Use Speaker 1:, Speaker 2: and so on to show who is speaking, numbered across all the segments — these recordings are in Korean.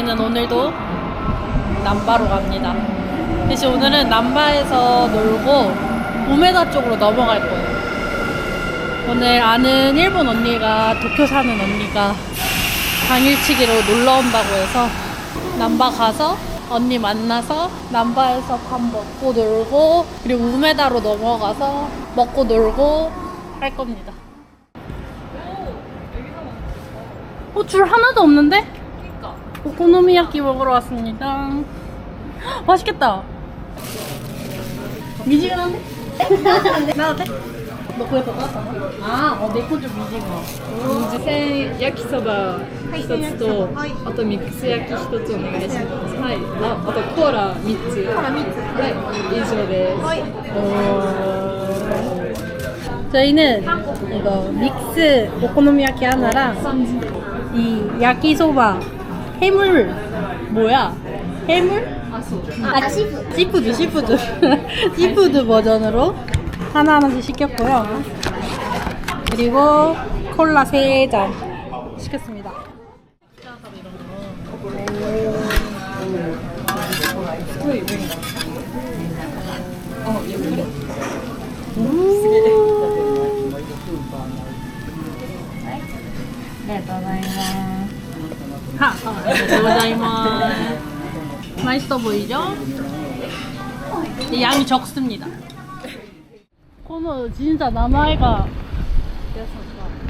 Speaker 1: 저희는 오늘도 남바로 갑니다. 대신 오늘은 남바에서 놀고 우메다 쪽으로 넘어갈 거예요. 오늘 아는 일본 언니가 도쿄 사는 언니가 당일치기로 놀러 온다고 해서 남바 가서 언니 만나서 남바에서 밥 먹고 놀고 그리고 우메다로 넘어가서 먹고 놀고 할 겁니다. 어, 줄 하나도 없는데? 오코노미야끼 먹으러 왔습니다. 헉, 맛있겠다. 미지근한데? 나도 돼? 너 그게 더 깠잖아. 아, 어, 내 거 좀 미지근해.
Speaker 2: 自煎焼きそば一つと、あとミックス焼き一つお願いします。はい。あ、あとコーラ三つ。コーラ三つ。はい。以上です。
Speaker 1: 저희는 이거 믹스 오코노미야키 하나랑 이 야키소바 해물 뭐야? 해물? 아, 시푸드. 시푸드, 시푸드. 시푸드 버전으로 하나 하나씩 시켰고요. 그리고 콜라 3잔 시켰습니다. 맛있어 보이죠? 이 양이 적습니다. 코노 진짜 남아이가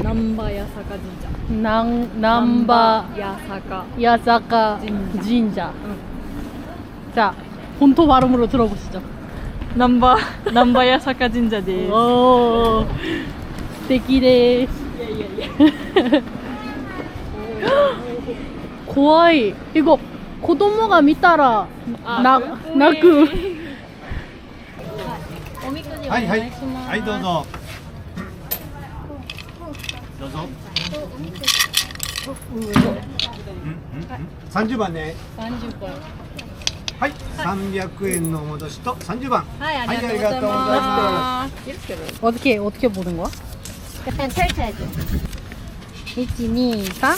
Speaker 2: ナンバヤサカ神社。
Speaker 1: 남 남바
Speaker 2: ヤサカ。
Speaker 1: 야사카 진자. 자, 본토 발음으로 들어보시죠.
Speaker 2: ナンバナンバヤサカ神社です。
Speaker 1: 오, 素敵です。怖い。이거 子供が見たらな泣く。おみくじお
Speaker 3: はいはい
Speaker 1: 願いします。
Speaker 3: はいどうぞどうぞうんうんうん30番ね
Speaker 1: 30分。
Speaker 3: はい300円のお戻しと30番
Speaker 1: はい、あ
Speaker 3: はい
Speaker 1: りがとうございます。 어떻게 어떻게 보는 거야?
Speaker 4: 약간 펼쳐야죠.
Speaker 1: 1, 2, 3.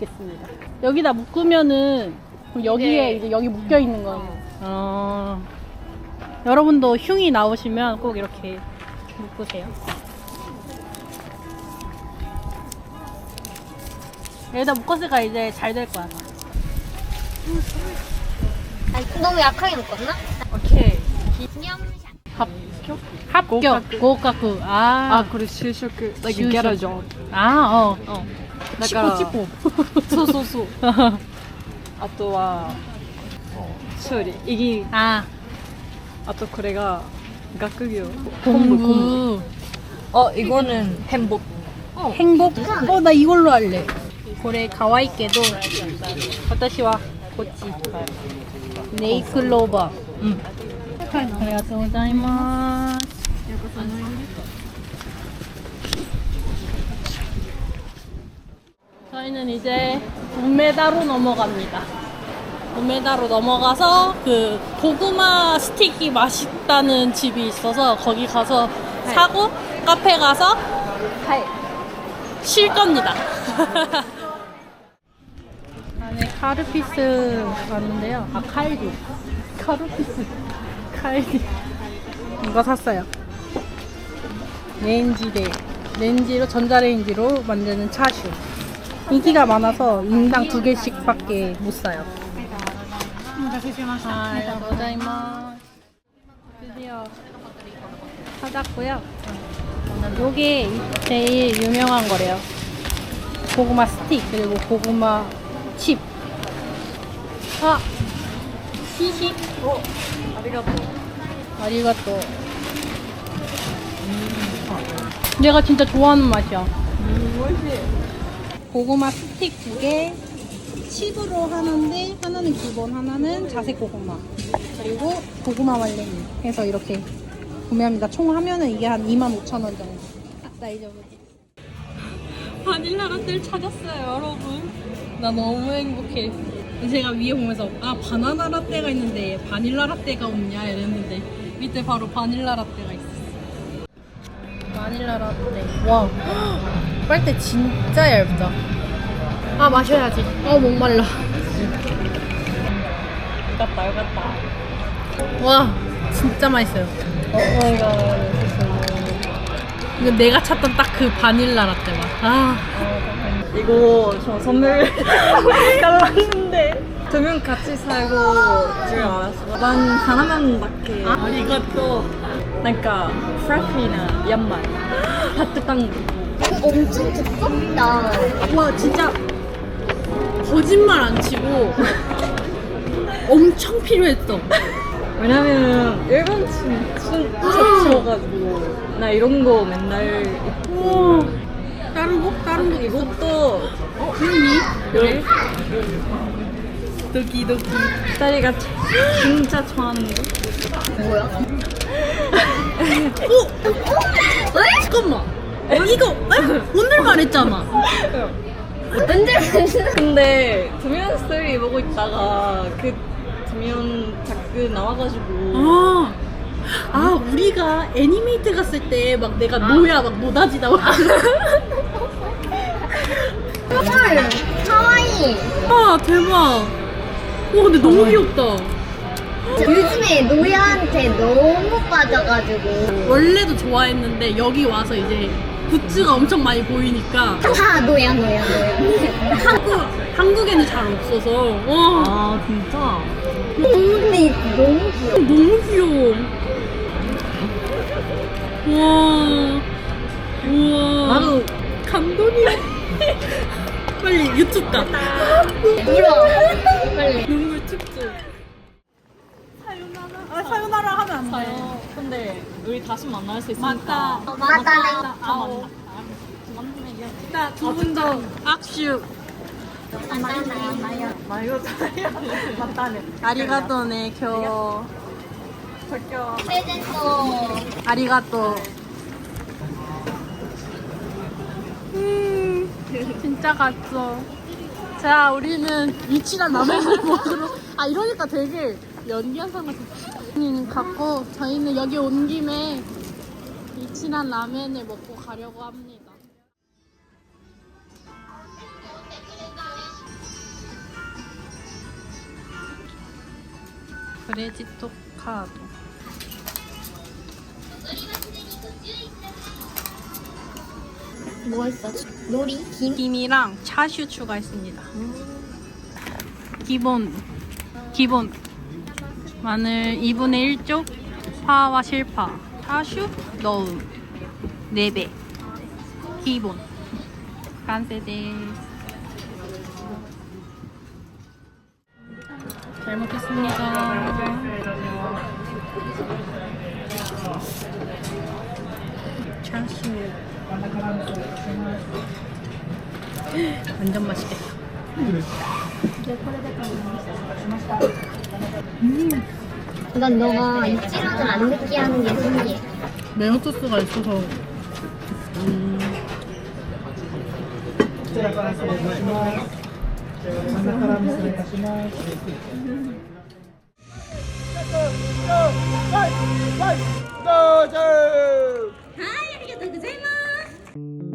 Speaker 1: 묶겠습니다. 여기다 묶으면은 그럼 여기에
Speaker 2: 네.
Speaker 1: 이제 여기 묶여 있는 거예요. 어. 어. 여러분도 흉이 나오시면 꼭 이렇게 묶으세요. 여기다 묶었으니까 이제 잘 될 거야.
Speaker 4: 아, 너무 약하게 묶었나?
Speaker 2: 오케이.
Speaker 4: 기념샷.
Speaker 2: 합.
Speaker 1: 합격. 고가쿠.
Speaker 2: 아,
Speaker 1: 아,
Speaker 2: 그래, 실적 그,
Speaker 1: like you
Speaker 2: get a job.
Speaker 1: 아, 어.
Speaker 2: 어. だか
Speaker 1: 치포
Speaker 2: ら、
Speaker 1: 치포.
Speaker 2: そうそうそう。あとは、勝利。イギ
Speaker 1: 아,
Speaker 2: あとこれが、学業。昆布昆
Speaker 1: 공부.
Speaker 2: 布。あ、이거는 행복.
Speaker 1: 행복? 어, 나 이걸로 할래. 고래 가와이게도 와타시와 고치. 네이클로버.
Speaker 2: 응.
Speaker 1: ありがとうございます。 저희는 이제 우메다로 넘어갑니다. 우메다로 넘어가서 그 고구마 스틱이 맛있다는 집이 있어서 거기 가서 사고 카페 가서 쉴 겁니다. 안에 카르피스 왔는데요. 아 칼디. 카르피스. 칼디. 이거 샀어요. 레인지대. 레인지로 전자레인지로 만드는 차슈. 인기가 많아서 인당 두 개씩밖에 못 사요. 감사합니다. 드디어 찾았고요. 요게 제일 유명한 거래요. 고구마 스틱 그리고 고구마 칩. 아, 시식.
Speaker 2: 오, 아리가또.
Speaker 1: 아리가또. 음. 내가 진짜 좋아하는 맛이야. 음, 멋있지? 고구마 스틱 두 개, 칩으로 하는데 하나는 기본, 하나는 자색 고구마. 그리고 고구마 말랭이 해서 이렇게 구매합니다. 총 하면은 이게 한 25,000원 정도. 아, 나 잊어버렸지. 바닐라 라떼를 찾았어요, 여러분. 나 너무 행복해. 제가 위에 보면서 아 바나나 라떼가 있는데 바닐라 라떼가 없냐 이랬는데 밑에 바로 바닐라 라떼가 있었어. 바닐라 라떼. 와, 빨대 진짜 얇다. 아 마셔야지. 아 목말라.
Speaker 2: 얇았다 얇았다.
Speaker 1: 와 진짜 맛있어요.
Speaker 2: 어, 어 이거
Speaker 1: 이거 내가 찾던 딱 그 바닐라 라떼 맛. 아.
Speaker 2: 이거 저 선물 달랐는데 두 명 같이 살고 줄 알았어. 난 하나만 밖에.
Speaker 1: 아 이것도
Speaker 2: 그러니까 프라피나 연말 하트 빵.
Speaker 4: 엄청 두껍다.
Speaker 1: 와 진짜 거짓말 안 치고 엄청 필요했어.
Speaker 2: 왜냐면 일본 친 진짜 좋아가지고 나 이런 거 맨날 입고
Speaker 1: 와, 다른 거? 다른 거?
Speaker 2: 이것도
Speaker 1: 어, 흥미?
Speaker 2: 여기
Speaker 1: 도끼 도끼.
Speaker 2: 딸이가 진짜 좋아하는 거
Speaker 4: 뭐야?
Speaker 1: 어? 잠깐만. 어, 이거 에? 오늘 말했잖아.
Speaker 4: 언제
Speaker 2: 근데 두면 스토리 보고 있다가 그 두면 자꾸 나와가지고
Speaker 1: 아, 아 우리가 애니메이트 갔을 때 막 내가 노야 막 노다지 나와.
Speaker 4: 헐, 하와이.
Speaker 1: 아 대박. 와 근데 너무 귀엽다.
Speaker 4: 요즘에 노야한테 너무 빠져가지고
Speaker 1: 원래도 좋아했는데 여기 와서 이제 굿즈가 엄청 많이 보이니까
Speaker 4: 다 노야 노야 노야.
Speaker 1: 한국 한국에는 잘 없어서 와
Speaker 2: 아 진짜?
Speaker 4: 근데 너무 귀여워.
Speaker 1: 너무 귀여워. 와 우와
Speaker 2: 나도
Speaker 1: 감동이야. 빨리 유튜브 가.
Speaker 4: 울어. 빨리.
Speaker 1: 눈물 축축. 아 돼.
Speaker 2: 어, 근데 우리 다시 만날 수 있으니까
Speaker 1: 맞다.
Speaker 4: 어, 맞다.
Speaker 1: 아오. 자, 두분더 악슈.
Speaker 2: 나 이거 잘해야 돼 맞다네
Speaker 1: 아리가또네, 교.
Speaker 2: 저겨
Speaker 4: 프레젠토.
Speaker 1: 아리가또. 음, 진짜 갔어. 자, 우리는 위치랑 라면을 먹으러. 아, 이러니까 되게 연기한 사람 같아. 음, 갔고, 저희는 여기 온 김에 위치랑 라면을 먹고 가려고 합니다. 크레지토 카드.
Speaker 4: 뭐 했어? 놀이? 김?
Speaker 1: 김이랑 차슈 추가했습니다. 기본 기본 마늘 2분의 1쪽 파와 실파 차슈 넣음 4배 기본 간세데스 잘 먹겠습니다. 차슈 완전 맛있겠다.
Speaker 4: 난 너가 육지로는 안 느끼하는 게 신기해.
Speaker 1: 매운 소스가 있어서
Speaker 3: どうぞ
Speaker 4: はい、ありがとうございます。